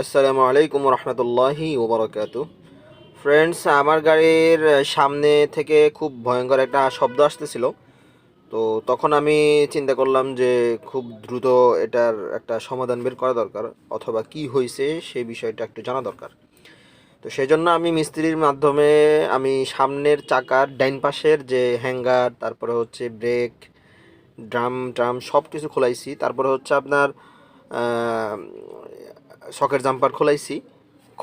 আসসালামু আলাইকুম রহমতুল্লাহি ওবরাকাতু। ফ্রেন্ডস আমার গাড়ির সামনে থেকে খুব ভয়ঙ্কর একটা শব্দ আসতেছিল। তো তখন আমি চিন্তা করলাম যে খুব দ্রুত এটার একটা সমাধান বের করা দরকার, অথবা কি হয়েছে সেই বিষয়টা একটু জানা দরকার। তো সেই জন্য আমি মিস্ত্রির মাধ্যমে আমি সামনের চাকার ডাইন পাশের যে হ্যাঙ্গার, তারপরে হচ্ছে ব্রেক, ড্রাম, ট্রাম সব কিছু খোলাইছি। তারপরে হচ্ছে আপনার সকেট জাম্পার খোলাইছি।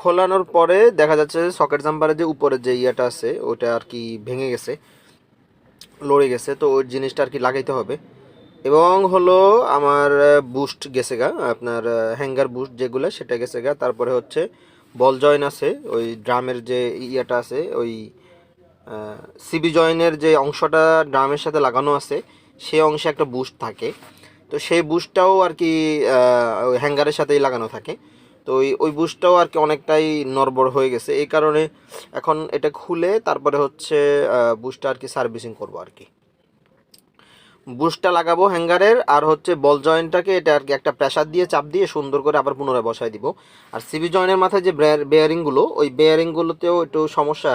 খোলানোর পরে দেখা যাচ্ছে যে সকেট জাম্পারের যে উপরে যে ইয়েটা আছে, ওটা আর কি ভেঙে গেছে, লড়ে গেছে, তো ওই জিনিসটা আর কি লাগাইতে হবে। এবং হলো আমার বুস্ট গেছে গা, আপনার হ্যাঙ্গার বুস্ট যেগুলো, সেটা গেছে গা। তারপরে হচ্ছে বল জয়েন আছে, ওই ড্রামের যে ইয়েটা আছে, ওই সিবি জয়েনের যে অংশটা ড্রামের সাথে লাগানো আছে সেই অংশে একটা বুস্ট থাকে। তো সেই বুস্টটাও আর কি হ্যাঙ্গারের সাথেই লাগানো থাকে। তো ওই ওই বুস্টটাও আর কি অনেকটাই নড়বড় হয়ে গেছে। এই কারণে এখন এটা খুলে তারপরে হচ্ছে বুস্টটা আর কি সার্ভিসিং করব আর কি। বুস্টটা লাগাবো হ্যাঙ্গারের আর হচ্ছে বল জয়েন্টটাকে এটা আর কি একটা প্রেশার দিয়ে, চাপ দিয়ে সুন্দর করে আবার পুনরায় বসায় দিব। আর সিবি জয়েন্টের মাথায় যে বেয়ারিংগুলো, ওই বেয়ারিংগুলোতেও একটু সমস্যা।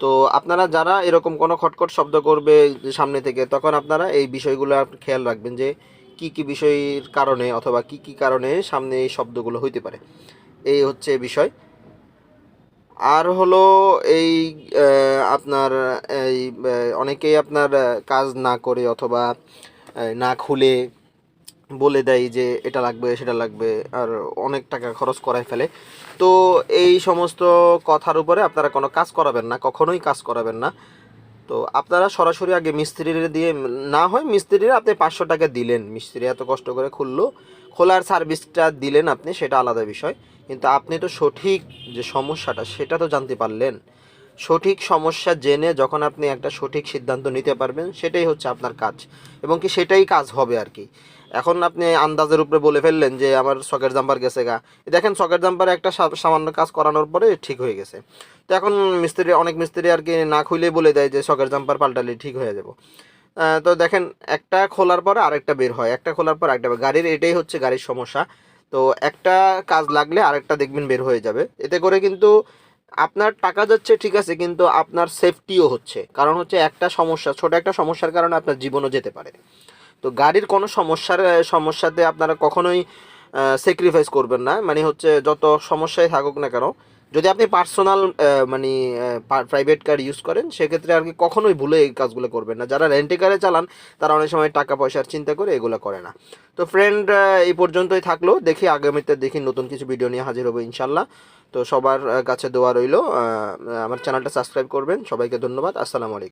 তো আপনারা যারা এরকম কোনো খটখট শব্দ করবে সামনে থেকে, তখন আপনারা এই বিষয়গুলো খেয়াল রাখবেন যে কি কি বিষয়ের কারণে অথবা কি কি কারণে সামনে এই শব্দগুলো হইতে পারে? এই হচ্ছে বিষয়। আর হলো এই আপনার, এই অনেকেই আপনার কাজ না করে অথবা না খুলে বলে দেয় যে এটা লাগবে, সেটা লাগবে, আর অনেক টাকা খরচ করায় ফেলে। তো এই সমস্ত কথার উপরে আপনারা কোনো কাজ করাবেন না, কখনোই কাজ করাবেন না। তো আপনারা সরাসরি আগে মিস্ত্রিরে দিয়ে, না হয় মিস্ত্রিরা আপনি পাঁচশো টাকা দিলেন। মিস্ত্রি এত কষ্ট করে খুললো। খোলার সার্ভিসটা দিলেন আপনি, সেটা আলাদা বিষয়। কিন্তু আপনি তো সঠিক যে সমস্যাটা, সেটা তো জানতে পারলেন। সঠিক সমস্যা জেনে যখন আপনি একটা সঠিক সিদ্ধান্ত নিতে পারবেন, সেটাই হচ্ছে আপনার কাজ। এবং কি সেটাই কাজ হবে আর কি। এখন আপনি আন্দাজের উপরে বলে ফেললেন যে আমার সকেট জাম্পার গেছে গা। দেখেন সকেট জাম্পারে একটা সামান্য কাজ করানোর পরে ঠিক হয়ে গেছে। তো এখন মিস্ত্রি, অনেক মিস্ত্রি আর কি না খুলেই বলে দেয় যে সকেট জাম্পার পাল্টালে ঠিক হয়ে যাব। তো দেখেন একটা খোলার পরে আরেকটা বের হয়। একটা খোলার পর আরেকটা গাড়ির এটাই হচ্ছে গাড়ির সমস্যা। তো একটা কাজ লাগলে আরেকটা দেখবেন বের হয়ে যাবে। এতে করে কিন্তু আপনার টাকা যাচ্ছে, ঠিক আছে, কিন্তু আপনার সেফটিও হচ্ছে। কারণ হচ্ছে একটা সমস্যা, ছোট একটা সমস্যার কারণে আপনার জীবনও যেতে পারে। তো গাড়ির কোনো সমস্যার সমস্যাতে আপনারা কখনোই স্যাক্রিফাইস করবেন না। মানে হচ্ছে যত সমস্যায় থাকুক না কেন যদি আপনি পার্সোনাল মানে প্রাইভেট কার ইউজ করেন, সেক্ষেত্রে আর কি কখনোই ভুলে এই কাজগুলো করবেন না। যারা রেন্টে কারে চালান, তারা অনেক সময় টাকা পয়সার চিন্তা করে এগুলো করে না। তো ফ্রেন্ড এই পর্যন্তই থাকল। দেখি আগামীতে দেখি নতুন কিছু ভিডিও নিয়ে হাজির হব ইনশাল্লাহ। তো সবার কাছে দোয়া রইল। আমার চ্যানেলটা সাবস্ক্রাইব করবেন। সবাইকে ধন্যবাদ। আসসালামু আলাইকুম।